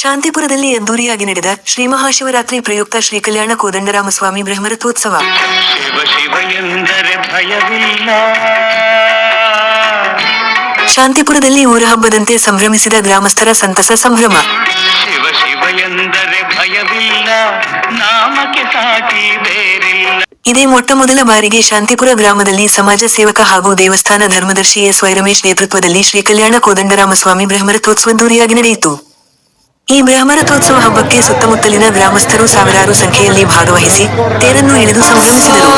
ಶಾಂತಿಪುರದಲ್ಲಿ ಅದ್ದೂರಿಯಾಗಿ ನಡೆದ ಶ್ರೀ ಮಹಾಶಿವರಾತ್ರಿ ಪ್ರಯುಕ್ತ ಶ್ರೀ ಕಲ್ಯಾಣ ಕೋದಂಡರಾಮಸ್ವಾಮಿ ಬ್ರಹ್ಮರಥೋತ್ಸವ. ಶಾಂತಿಪುರದಲ್ಲಿ ಊರ ಹಬ್ಬದಂತೆ ಸಂಭ್ರಮಿಸಿದ ಗ್ರಾಮಸ್ಥರ ಸಂತಸ ಸಂಭ್ರಮ. ಇದೇ ಮೊಟ್ಟ ಮೊದಲ ಬಾರಿಗೆ ಶಾಂತಿಪುರ ಗ್ರಾಮದಲ್ಲಿ ಸಮಾಜ ಸೇವಕ ಹಾಗೂ ದೇವಸ್ಥಾನ ಧರ್ಮದರ್ಶಿ ಎಸ್ ವೈರಮೇಶ್ ನೇತೃತ್ವದಲ್ಲಿ ಶ್ರೀ ಕಲ್ಯಾಣ ಬ್ರಹ್ಮರಥೋತ್ಸವದ ದೂರಿಯಾಗಿ ನಡೆಯಿತು. ಈ ಬ್ರಾಹ್ಮರಥೋತ್ಸವ ಹಬ್ಬಕ್ಕೆ ಸುತ್ತಮುತ್ತಲಿನ ಗ್ರಾಮಸ್ಥರು ಸಾವಿರಾರು ಸಂಖ್ಯೆಯಲ್ಲಿ ಭಾಗವಹಿಸಿ ತೇರನ್ನು ಎಳೆದು ಸಂಭ್ರಮಿಸಿದರು.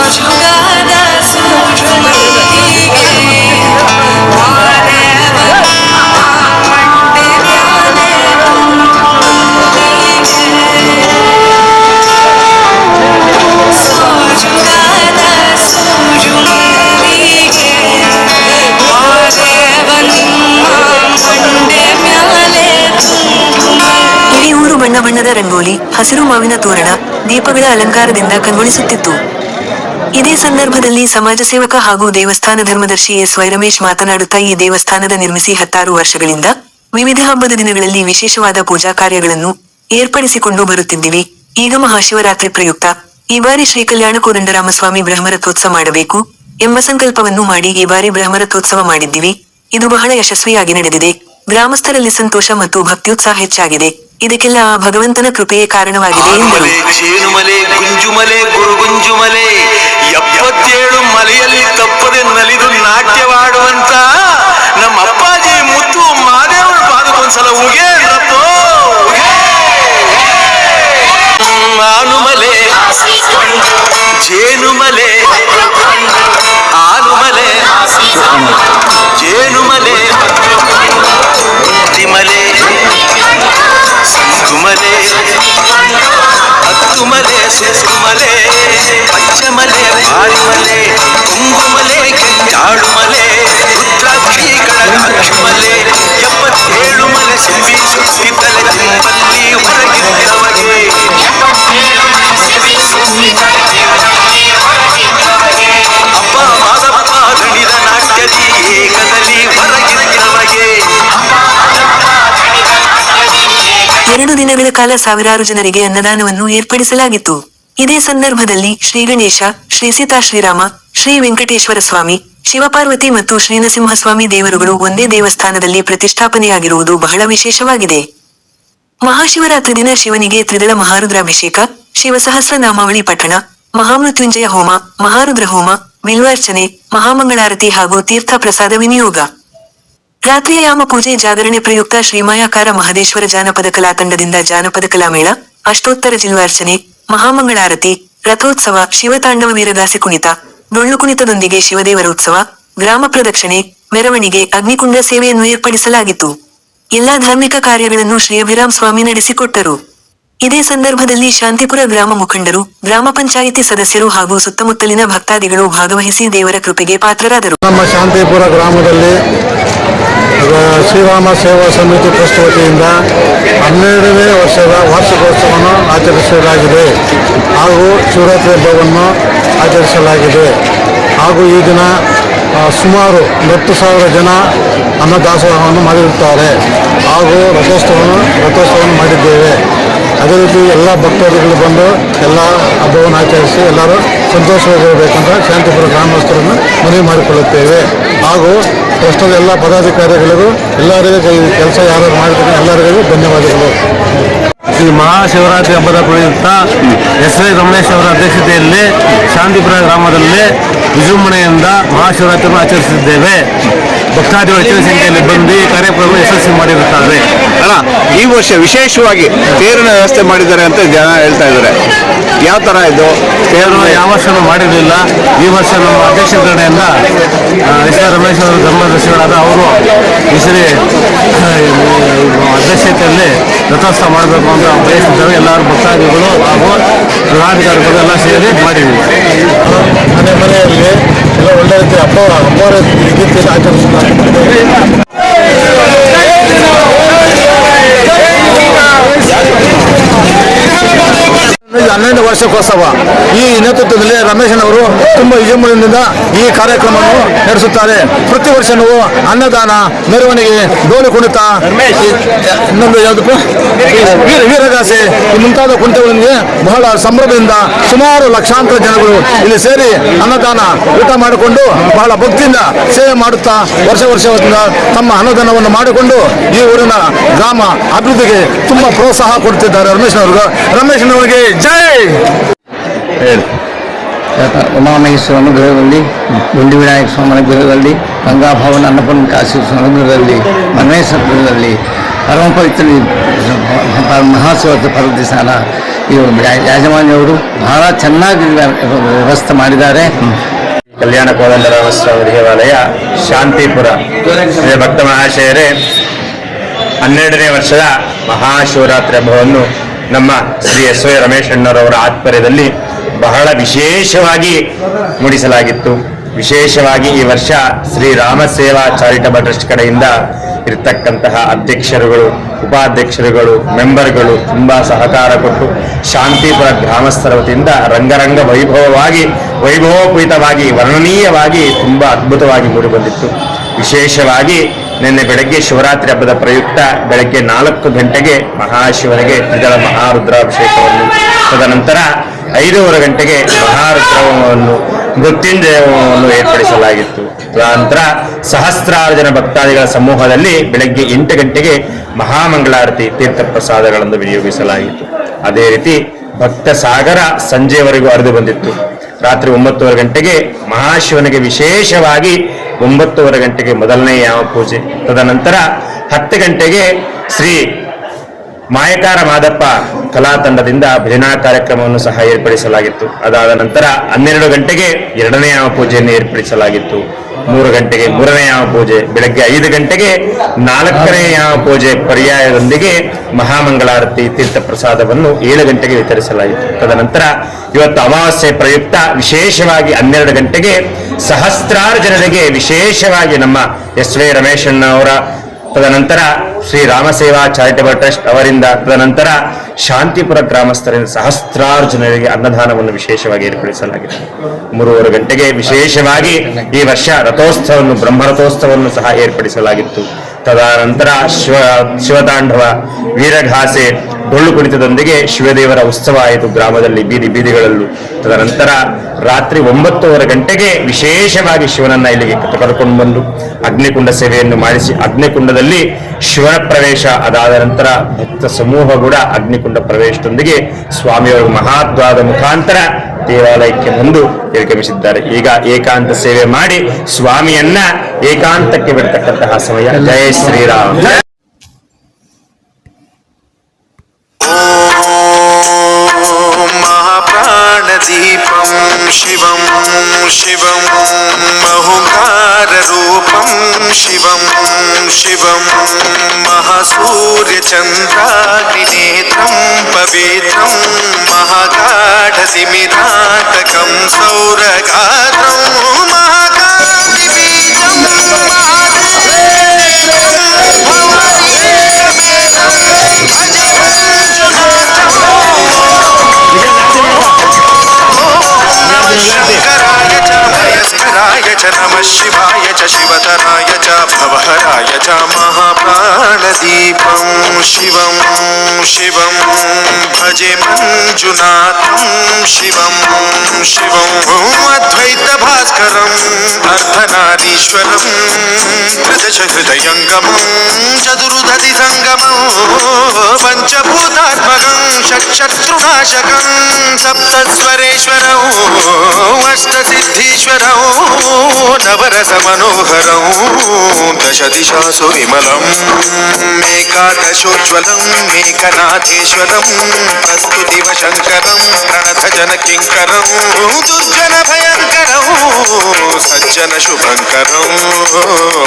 ಹಸಿರು ಮಾವಿನ ತೋರಣ ದೀಪಗಳ ಅಲಂಕಾರದಿಂದ ಕಂಗೊಳಿಸುತ್ತಿತ್ತು. ಇದೇ ಸಂದರ್ಭದಲ್ಲಿ ಸಮಾಜ ಸೇವಕ ಹಾಗೂ ದೇವಸ್ಥಾನ ಧರ್ಮದರ್ಶಿ ಎಸ್ ವೈ ರಮೇಶ್ ಮಾತನಾಡುತ್ತಾ ಈ ದೇವಸ್ಥಾನದ ನಿರ್ಮಿಸಿ ಹತ್ತಾರು ವರ್ಷಗಳಿಂದ ವಿವಿಧ ಹಬ್ಬದ ದಿನಗಳಲ್ಲಿ ವಿಶೇಷವಾದ ಪೂಜಾ ಕಾರ್ಯಗಳನ್ನು ಏರ್ಪಡಿಸಿಕೊಂಡು ಬರುತ್ತಿದ್ದೀವಿ. ಈಗ ಮಹಾಶಿವರಾತ್ರಿ ಪ್ರಯುಕ್ತ ಈ ಬಾರಿ ಶ್ರೀ ಕಲ್ಯಾಣ ಕೋದಂಡರಾಮಸ್ವಾಮಿ ಬ್ರಹ್ಮರಥೋತ್ಸವ ಮಾಡಬೇಕು ಎಂಬ ಸಂಕಲ್ಪವನ್ನು ಮಾಡಿ ಈ ಬಾರಿ ಬ್ರಹ್ಮರಥೋತ್ಸವ ಮಾಡಿದ್ದೀವಿ. ಇದು ಬಹಳ ಯಶಸ್ವಿಯಾಗಿ ನಡೆದಿದೆ. ಗ್ರಾಮಸ್ಥರಲ್ಲಿ ಸಂತೋಷ ಮತ್ತು ಭಕ್ತಿಯುತ್ಸಾಹ ಹೆಚ್ಚಾಗಿದೆ. ಇದಕ್ಕೆಲ್ಲ ಭಗವಂತನ ಕೃಪೆಯೇ ಕಾರಣವಾಗಿದೆ ಜೇನುಮಲೆ ಗುಂಜುಮಲೆ, ಗುರುಗುಂಜುಮಲೆ, ಎಪ್ಪತ್ತೇಳು ಮಲೆಯಲ್ಲಿ ತಪ್ಪದೆ ನಲಿದು ನಾಟ್ಯವಾಡುವಂತ ನಮ್ಮ ಅಪ್ಪಾಜಿ ಮುತ್ತು ಮಾದೇವನ ಪಾದಕ್ಕೊಂದ್ಸಲ ಉಗೇಳ್ರಪ್ಪ సిరుమలే పచ్చమలే వారిమలే కుంగుమలే కంజాడుమలే రుద్రాక్షి కళ ಎರಡು ದಿನಗಳ ಕಾಲ ಸಾವಿರಾರು ಜನರಿಗೆ ಅನ್ನದಾನವನ್ನು ಏರ್ಪಡಿಸಲಾಗಿತ್ತು. ಇದೇ ಸಂದರ್ಭದಲ್ಲಿ ಶ್ರೀ ಗಣೇಶ, ಶ್ರೀ ಸೀತಾ ಶ್ರೀರಾಮ, ಶ್ರೀ ವೆಂಕಟೇಶ್ವರ ಸ್ವಾಮಿ, ಶಿವಪಾರ್ವತಿ ಮತ್ತು ಶ್ರೀನರಸಿಂಹಸ್ವಾಮಿ ದೇವರುಗಳು ಒಂದೇ ದೇವಸ್ಥಾನದಲ್ಲಿ ಪ್ರತಿಷ್ಠಾಪನೆಯಾಗಿರುವುದು ಬಹಳ ವಿಶೇಷವಾಗಿದೆ. ಮಹಾಶಿವರಾತ್ರಿ ದಿನ ಶಿವನಿಗೆ ತ್ರಿದಳ ಮಹಾರುದ್ರಾಭಿಷೇಕ ಶಿವಸಹಸ್ರ ನಾಮಾವಳಿ ಪಠಣ, ಮಹಾಮೃತ್ಯುಂಜಯ ಹೋಮ ಮಹಾರುದ್ರ ಹೋಮ ವಿಲ್ವಾರ್ಚನೆ ಮಹಾಮಂಗಳಾರತಿ ಹಾಗೂ ತೀರ್ಥ ಪ್ರಸಾದ ವಿನಿಯೋಗ. ರಾತ್ರಿಯ ಯಾಮ ಪೂಜೆ ಜಾಗರಣೆ ಪ್ರಯುಕ್ತ ಶ್ರೀಮಾಯಾಕಾರ ಮಹದೇಶ್ವರ ಜಾನಪದ ಕಲಾ ತಂಡದಿಂದ ಜಾನಪದ ಕಲಾಮೇಳ, ಅಷ್ಟೋತ್ತರ ಜಿಲ್ವಾರ್ಚನೆ, ಮಹಾಮಂಗಳಾರತಿ, ರಥೋತ್ಸವ, ಶಿವತಾಂಡವ ವೀರದಾಸಿ ಕುಣಿತ ಡೊಳ್ಳು ಕುಣಿತದೊಂದಿಗೆ ಶಿವದೇವರ ಉತ್ಸವ, ಗ್ರಾಮ ಪ್ರದಕ್ಷಿಣೆ, ಮೆರವಣಿಗೆ, ಅಗ್ನಿಕುಂಡ ಸೇವೆಯನ್ನು ಏರ್ಪಡಿಸಲಾಗಿತ್ತು. ಎಲ್ಲಾ ಧಾರ್ಮಿಕ ಕಾರ್ಯಗಳನ್ನು ಶ್ರೀ ಅಭಿರಾಮ್ ಸ್ವಾಮಿ ನಡೆಸಿಕೊಟ್ಟರು. ಇದೇ ಸಂದರ್ಭದಲ್ಲಿ ಶಾಂತಿಪುರ ಗ್ರಾಮ ಮುಖಂಡರು, ಗ್ರಾಮ ಪಂಚಾಯಿತಿ ಸದಸ್ಯರು ಹಾಗೂ ಸುತ್ತಮುತ್ತಲಿನ ಭಕ್ತಾದಿಗಳು ಭಾಗವಹಿಸಿ ದೇವರ ಕೃಪೆಗೆ ಪಾತ್ರರಾದರು. ನಮ್ಮ ಶಾಂತಿಪುರ ಗ್ರಾಮದಲ್ಲಿ ಶ್ರೀರಾಮ ಸೇವಾ ಸಮಿತಿ ಟ್ರಸ್ಟ್ ವತಿಯಿಂದ ಹನ್ನೆರಡನೇ ವರ್ಷದ ವಾರ್ಷಿಕೋತ್ಸವವನ್ನು ಆಚರಿಸಲಾಗಿದೆ. ಹಾಗೂ ಶಿವರಾತ್ರಿ ಹಬ್ಬವನ್ನು ಆಚರಿಸಲಾಗಿದೆ. ಹಾಗೂ ಈ ದಿನ ಸುಮಾರು ಹತ್ತು ಸಾವಿರ ಜನ ಅನ್ನದಾಸೋಹವನ್ನು ಮಾಡಿರುತ್ತಾರೆ. ಹಾಗೂ ರಥೋತ್ಸವವನ್ನು ರಥೋತ್ಸವವನ್ನು ಮಾಡಿದ್ದೇವೆ. ಅದೇ ರೀತಿ ಎಲ್ಲ ಭಕ್ತಾದಿಗಳು ಬಂದು ಎಲ್ಲ ಹಬ್ಬವನ್ನು ಆಚರಿಸಿ ಎಲ್ಲರೂ ಸಂತೋಷವಾಗಿರಬೇಕಂತ ಶಾಂತಿಪುರ ಗ್ರಾಮಸ್ಥರನ್ನು ಮನವಿ ಮಾಡಿಕೊಳ್ಳುತ್ತೇವೆ. ಹಾಗೂ ಟ್ರಸ್ಟದ ಎಲ್ಲ ಪದಾಧಿಕಾರಿಗಳಿಗೂ ಎಲ್ಲರಿಗೂ ಕೆಲಸ ಯಾರು ಮಾಡಿದ್ರೆ ಎಲ್ಲರಿಗೂ ಧನ್ಯವಾದಗಳು. ಶ್ರೀ ಮಹಾಶಿವರಾತ್ರಿ ಹಬ್ಬದ ಪ್ರಯುಕ್ತ ಎಸ್ ವೈ ರಮೇಶ್ ಅವರ ಅಧ್ಯಕ್ಷತೆಯಲ್ಲಿ ಶಾಂತಿಪುರ ಗ್ರಾಮದಲ್ಲಿ ವಿಜೃಂಭಣೆಯಿಂದ ಮಹಾಶಿವರಾತ್ರಿಯನ್ನು ಆಚರಿಸಿದ್ದೇವೆ. ಭಕ್ತಾದಿಗಳು ಹೆಚ್ಚಿನ ಸಂಖ್ಯೆಯಲ್ಲಿ ಬಂದು ಈ ಕಾರ್ಯಕ್ರಮ ಯಶಸ್ವಿ ಮಾಡಿರುತ್ತಾರೆ. ಅಲ್ಲ ಈ ವರ್ಷ ವಿಶೇಷವಾಗಿ ತೇರಿನ ವ್ಯವಸ್ಥೆ ಮಾಡಿದ್ದಾರೆ ಅಂತ ಜನ ಹೇಳ್ತಾ ಇದ್ದಾರೆ. ಯಾವ ಥರ ಇದು? ತೇರು ಯಾವ ವರ್ಷನೂ ಮಾಡಿರಲಿಲ್ಲ. ಈ ವರ್ಷ ನಮ್ಮ ಅಧ್ಯಕ್ಷ ಕಡೆಯಿಂದ ಎಸ್ ಆರ್ ರಮೇಶ್ ಅವರು ಧರ್ಮದರ್ಶಿಗಳಾದ ಅವರು ಈ ಸರಿ ಆ, ಈ ಅಧ್ಯಕ್ಷತೆಯಲ್ಲಿ ರಥೋತ್ಸವ ಮಾಡಬೇಕು ಅಂತ ಬಯಸಿದ್ದಾರೆ. ಎಲ್ಲರೂ ಭಕ್ತಾದಿಗಳು ಹಾಗೂ ಗೃಹಾಧಿಕಾರಿಗಳು ಎಲ್ಲ ಸೇರಿ ಮಾಡಿದ್ದೀವಿ. ಮನೆ ಮನೆಯಲ್ಲಿ ಎಲ್ಲ ಒಳ್ಳೆ ರೀತಿ ಹಬ್ಬ ಹಬ್ಬ ರೀತಿಯಲ್ಲಿ ಆಚರಿಸಲಾಗುತ್ತದೆ ಹನ್ನೆರಡು ವಾರ್ಷಿಕೋತ್ಸವ ಈ ನೇತೃತ್ವದಲ್ಲಿ ರಮೇಶನವರು ತುಂಬಾ ವಿಜೃಂಭಣೆಯಿಂದ ಈ ಕಾರ್ಯಕ್ರಮವನ್ನು ನಡೆಸುತ್ತಾರೆ. ಪ್ರತಿ ವರ್ಷವೂ ಅನ್ನದಾನ, ಮೆರವಣಿಗೆ, ಡೋಲು ಕುಣಿತ ಇನ್ನೊಂದು ಯಾವುದಕ್ಕೂ ವೀರ, ವೀರಗಾಸೆ ಮುಂತಾದ ಕುಣಿತಗಳೊಂದಿಗೆ ಬಹಳ ಸಂಭ್ರಮದಿಂದ ಸುಮಾರು ಲಕ್ಷಾಂತರ ಜನಗಳು ಇಲ್ಲಿ ಸೇರಿ ಅನ್ನದಾನ ಊಟ ಮಾಡಿಕೊಂಡು ಬಹಳ ಭಕ್ತಿಯಿಂದ ಸೇವೆ ಮಾಡುತ್ತಾ ವರ್ಷ ವರ್ಷದಿಂದ ತಮ್ಮ ಅನ್ನದಾನವನ್ನು ಮಾಡಿಕೊಂಡು ಈ ಊರಿನ ಗ್ರಾಮ ಅಭಿವೃದ್ಧಿಗೆ ತುಂಬಾ ಪ್ರೋತ್ಸಾಹ ಕೊಡ್ತಿದ್ದಾರೆ ರಮೇಶ್ನವ್ರಿಗೆ. ರಮೇಶ್ನವರಿಗೆ ಜೈ ಹೇಳಿ. ಉಮಾಮಹೇಶ್ವರ ಅನುಗ್ರಹದಲ್ಲಿ ಗುಂಡಿ ವಿನಾಯಕ ಸ್ವಾಮನ ಗೃಹದಲ್ಲಿ ಗಂಗಾಭವನ ಅನ್ನಪೂರ್ಣ ಕಾಶಿ ಅನುಗ್ರಹದಲ್ಲಿ ಮನ್ವೇಶ್ವರದಲ್ಲಿ ಪರಮ ಪವಿತ್ರ ಮಹಾಶಿವರಾತ್ರಿ ಪರ್ವತಿ ಸ್ಥಾನ ಇವರು ಯಾಜಮಾನ್ಯವರು ಬಹಳ ಚೆನ್ನಾಗಿ ವ್ಯವಸ್ಥೆ ಮಾಡಿದ್ದಾರೆ. ಕಲ್ಯಾಣ ಕೋದಂಡರಾಮಸ್ವಾಮಿ ದೇವಾಲಯ ಶಾಂತಿಪುರ. ಭಕ್ತ ಮಹಾಶಯರೇ ಹನ್ನೆರಡನೇ ವರ್ಷದ ಮಹಾಶಿವರಾತ್ರಿ ಹಬ್ಬವನ್ನು ನಮ್ಮ ಶ್ರೀ ಎಸ್ ವೈ ರಮೇಶ್ ಅಣ್ಣರವರ ಆತ್ಮರ್ಯದಲ್ಲಿ ಬಹಳ ವಿಶೇಷವಾಗಿ ಮೂಡಿಸಲಾಗಿತ್ತು. ವಿಶೇಷವಾಗಿ ಈ ವರ್ಷ ಶ್ರೀ ರಾಮ ಸೇವಾ ಚಾರಿಟಬಲ್ ಟ್ರಸ್ಟ್ ಕಡೆಯಿಂದ ಇರತಕ್ಕಂತಹ ಅಧ್ಯಕ್ಷರುಗಳು, ಉಪಾಧ್ಯಕ್ಷರುಗಳು, ಮೆಂಬರ್ಗಳು ತುಂಬಾ ಸಹಕಾರ ಕೊಟ್ಟು ಶಾಂತಿಪುರ ಗ್ರಾಮಸ್ಥರ ವತಿಯಿಂದ ರಂಗರಂಗ ವೈಭವವಾಗಿ ವೈಭವೋಪೇತವಾಗಿ ವರ್ಣನೀಯವಾಗಿ ತುಂಬಾ ಅದ್ಭುತವಾಗಿ ಮೂಡಿಬಂದಿತ್ತು. ವಿಶೇಷವಾಗಿ ನಿನ್ನೆ ಬೆಳಗ್ಗೆ ಶಿವರಾತ್ರಿ ಹಬ್ಬದ ಪ್ರಯುಕ್ತ ಬೆಳಗ್ಗೆ ನಾಲ್ಕು ಗಂಟೆಗೆ ಮಹಾಶಿವನಿಗೆ ತ್ರಿದಳ ಮಹಾರುದ್ರಾಭಿಷೇಕವನ್ನು. ತದನಂತರ ಐದೂವರೆ ಗಂಟೆಗೆ ಮಹಾರುದ್ರವನ್ನು, ಮೃತ್ಯುಂಜಯವನ್ನು ಏರ್ಪಡಿಸಲಾಗಿತ್ತು. ತದನಂತರ ಸಹಸ್ರಾರು ಜನ ಭಕ್ತಾದಿಗಳ ಸಮೂಹದಲ್ಲಿ ಬೆಳಗ್ಗೆ ಎಂಟು ಗಂಟೆಗೆ ಮಹಾಮಂಗಳಾರತಿ ತೀರ್ಥ ಪ್ರಸಾದಗಳನ್ನು ವಿನಿಯೋಗಿಸಲಾಗಿತ್ತು. ಅದೇ ರೀತಿ ಭಕ್ತ ಸಾಗರ ಸಂಜೆಯವರೆಗೂ ಹರಿದು ಬಂದಿತ್ತು. ರಾತ್ರಿ ಒಂಬತ್ತುವರೆ ಗಂಟೆಗೆ ಮಹಾಶಿವನಿಗೆ ವಿಶೇಷವಾಗಿ ಒಂಬತ್ತುವರೆ ಗಂಟೆಗೆ ಮೊದಲನೇ ಯಾವ ಪೂಜೆ. ತದನಂತರ ಹತ್ತು ಗಂಟೆಗೆ ಶ್ರೀ ಮಾಯಕಾರ ಮಾದಪ್ಪ ಕಲಾ ತಂಡದಿಂದ ಭಜನಾ ಕಾರ್ಯಕ್ರಮವನ್ನು ಸಹ ಏರ್ಪಡಿಸಲಾಗಿತ್ತು. ಅದಾದ ನಂತರ ಹನ್ನೆರಡು ಗಂಟೆಗೆ ಎರಡನೇ ಯಾವ ಪೂಜೆಯನ್ನು ಏರ್ಪಡಿಸಲಾಗಿತ್ತು. ಮೂರು ಗಂಟೆಗೆ ಮೂರನೇ ಯಾವ ಪೂಜೆ ಬೆಳಗ್ಗೆ ಐದು ಗಂಟೆಗೆ ನಾಲ್ಕನೇ ಯಾವ ಪೂಜೆ ಪರ್ಯಾಯದೊಂದಿಗೆ ಮಹಾಮಂಗಳಾರತಿ ತೀರ್ಥ ಪ್ರಸಾದವನ್ನು ಏಳು ಗಂಟೆಗೆ ವಿತರಿಸಲಾಯಿತು. ತದನಂತರ ಇವತ್ತು ಅಮಾವಾಸ್ಯೆ ಪ್ರಯುಕ್ತ ವಿಶೇಷವಾಗಿ ಹನ್ನೆರಡು ಗಂಟೆಗೆ ಸಹಸ್ರಾರು ಜನರಿಗೆ ವಿಶೇಷವಾಗಿ ನಮ್ಮ ಎಸ್ ವಿ ರಮೇಶಣ್ಣ ಅವರ ತದನಂತರ ಶ್ರೀ ರಾಮಸೇವಾ ಚಾರಿಟೇಬಲ್ ಟ್ರಸ್ಟ್ ಅವರಿಂದ ತದನಂತರ ಶಾಂತಿಪುರ ಗ್ರಾಮಸ್ಥರಿಂದ ಸಹಸ್ರಾರು ಜನರಿಗೆ ಅನ್ನದಾನವನ್ನು ವಿಶೇಷವಾಗಿ ಏರ್ಪಡಿಸಲಾಗಿದೆ. ಮೂರುವರೆ ಗಂಟೆಗೆ ವಿಶೇಷವಾಗಿ ಈ ವರ್ಷ ರಥೋತ್ಸವವನ್ನು ಬ್ರಹ್ಮರಥೋತ್ಸವವನ್ನು ಸಹ ಏರ್ಪಡಿಸಲಾಗಿತ್ತು. ತದನಂತರ ಶಿವ, ಶಿವತಾಂಡವ, ವೀರಘಾಸೆ ಡೊಳ್ಳು ಕುಣಿತದೊಂದಿಗೆ ಶಿವದೇವರ ಉತ್ಸವ ಆಯಿತು ಗ್ರಾಮದಲ್ಲಿ ಬೀದಿ ಬೀದಿಗಳಲ್ಲೂ. ತದನಂತರ ರಾತ್ರಿ ಒಂಬತ್ತುವರೆ ಗಂಟೆಗೆ ವಿಶೇಷವಾಗಿ ಶಿವನನ್ನ ಇಲ್ಲಿಗೆ ಕರೆದುಕೊಂಡು ಬಂದು ಅಗ್ನಿಕುಂಡ ಸೇವೆಯನ್ನು ಮಾಡಿಸಿ ಅಗ್ನಿಕುಂಡದಲ್ಲಿ ಶಿವನ ಪ್ರವೇಶ. ಅದಾದ ನಂತರ ಭಕ್ತ ಸಮೂಹ ಕೂಡ ಅಗ್ನಿಕುಂಡ ಪ್ರವೇಶದೊಂದಿಗೆ ಸ್ವಾಮಿಯವರು ಮಹಾದ್ವಾದ ಮುಖಾಂತರ ದೇವಾಲಯಕ್ಕೆ ಬಂದು ನಿರ್ಗಮಿಸಿದ್ದಾರೆ. ಈಗ ಏಕಾಂತ ಸೇವೆ ಮಾಡಿ ಸ್ವಾಮಿಯನ್ನ ಏಕಾಂತಕ್ಕೆ ಬಿಡ್ತಕ್ಕಂತಹ ಸಮಯ. ಜಯ ಶ್ರೀರಾಮ್. शिवं शिवं बहुकाररूपं शिवं शिवं महासूर्यचन्द्राग्निनेत्रं पवित्रं महागाढतिमिराटकं सौरगात्रं महाप्राणदीपं शिवं शिवं भजे मञ्जुनाथं शिवं शिवं अद्वैतभास्करम् సహృదయంగమం చతురుధతి సంగమం పంచభూతాత్మకం షట్శత్రునాశకం సప్తస్వరేశ్వరం అష్టసిద్ధీశ్వరం నవరస మనోహరం దశ దిశాసు విమలం మేకాదశోజ్వలం మేకనాథేశ్వరం ప్రస్తుతివ శంకరం ప్రణథ దుర్జన భయంకరం सज्जन शुभङ्करौ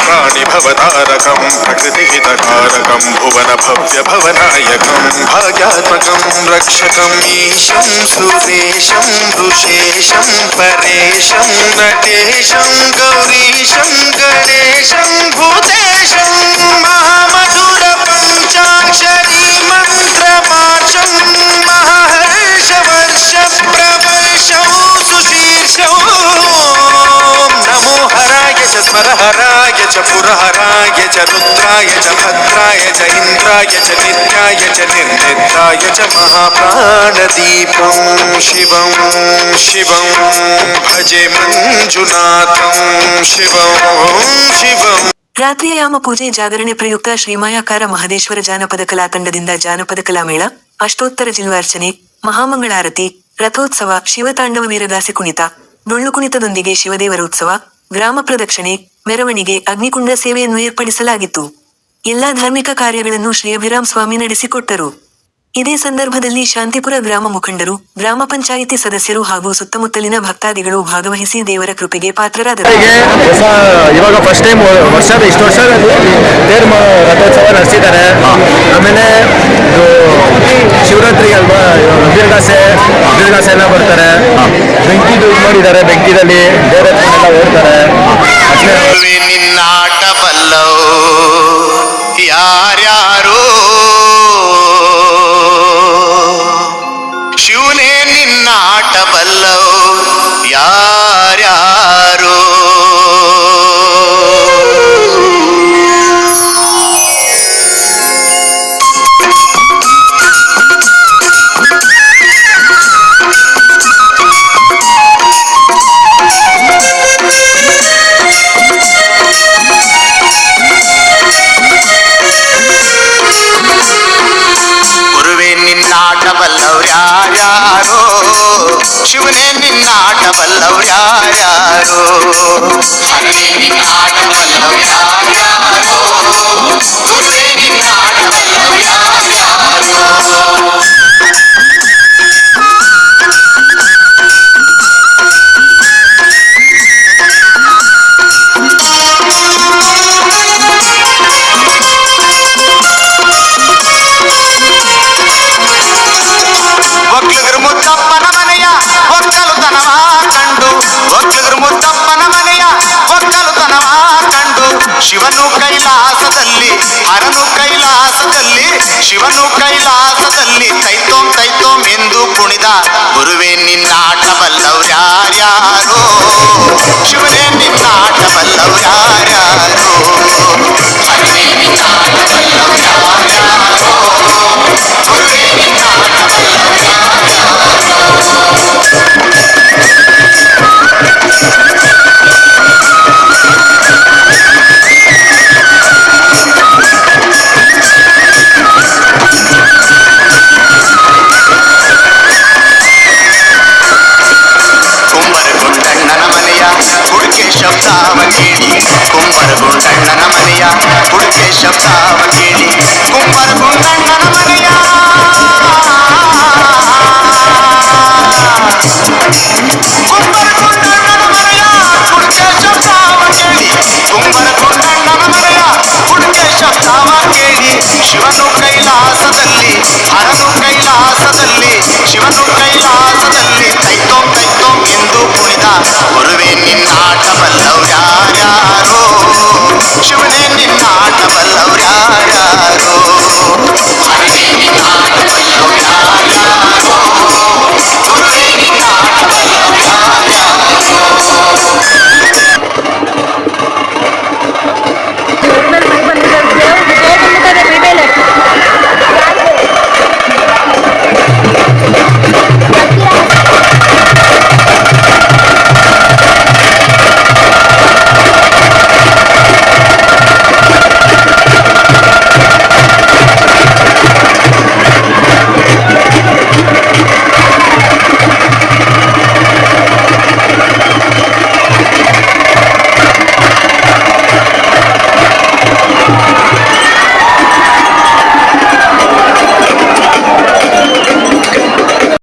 प्राणिभवतारकं प्रकृतिहितकारकं भुवन भव्य भवनायकं भाग्यात्मकं रक्षकम् ईशं सुरेशं वृषेशं परेशं नटेशं गौरीशं गणेशं भूतेशं महामधुरपञ्चाक्षरी मन्त्रमाशं महर्षवर्ष ಪುರಹರಾಯ ಚ ರುದ್ರಾಯ ಚ ಭದ್ರಾಯ ಚ ಇಂದ್ರಾಯ ಚ ನಿತ್ಯಾಯ ಚ ನಿರ್ನೇತ್ರಾಯ ಚ ಮಹಾಪ್ರಾಣದೀಪಂ ಶಿವಂ ಶಿವಂ ಭಜೆ ಮಂಜುನಾಥಂ ಶಿವಂ ಶಿವಂ ರಾತ್ರಿಯಾಮ ಪೂಜೆ ಜಾಗರಣೆ ಪ್ರಯುಕ್ತ ಶ್ರೀಮಾಯಾಕಾರ ಮಹದೇಶ್ವರ ಜಾನಪದ ಕಲಾ ತಂಡದಿಂದ ಜಾನಪದ ಕಲಾಮೇಳ ಅಷ್ಟೋತ್ತರ ಜಿಲ್ವಾರ್ಚನೆ, ಮಹಾಮಂಗಳಾರತಿ, ರಥೋತ್ಸವ, ಶಿವತಾಂಡವ ವೀರದಾಸಿ ಕುಣಿತ ಡೊಳ್ಳು ಕುಣಿತದೊಂದಿಗೆ ಶಿವದೇವರ ಉತ್ಸವ, ಗ್ರಾಮ ಪ್ರದಕ್ಷಿಣೆ ಮೆರವಣಿಗೆ ಅಗ್ನಿಕುಂಡ ಸೇವೆಯನ್ನು ಏರ್ಪಡಿಸಲಾಗಿತ್ತು. ಎಲ್ಲಾ ಧಾರ್ಮಿಕ ಕಾರ್ಯಗಳನ್ನು ಶ್ರೀ ಅಭಿರಾಮ್ ಸ್ವಾಮಿ ನಡೆಸಿಕೊಟ್ಟರು. ಇದೇ ಸಂದರ್ಭದಲ್ಲಿ ಶಾಂತಿಪುರ ಗ್ರಾಮ ಮುಖಂಡರು, ಗ್ರಾಮ ಪಂಚಾಯಿತಿ ಸದಸ್ಯರು ಹಾಗೂ ಸುತ್ತಮುತ್ತಲಿನ ಭಕ್ತಾದಿಗಳು ಭಾಗವಹಿಸಿ ದೇವರ ಕೃಪೆಗೆ ಪಾತ್ರರಾದರು. ಇವಾಗ ಫಸ್ಟ್ ಟೈಮ್ ವರ್ಷದ ಇಷ್ಟು ವರ್ಷ ತೇರು ರಥೋತ್ಸವ ನಡೆಸಿದ್ದಾರೆ. ಆಮೇಲೆ ಶಿವರಾತ್ರಿ ಅಲ್ವಾ ವೀರಗಾಸೆ ವೀರಗಾಸೆ ಎಲ್ಲ ಬರ್ತಾರೆ. ಬೆಂಕಿದು ಇದು ಮಾಡಿದ್ದಾರೆ, ಬೆಂಕಿದಲ್ಲಿ ದೇವರ ಓಡ್ತಾರೆ. Yeah. para ಶಿವನೇ 路该打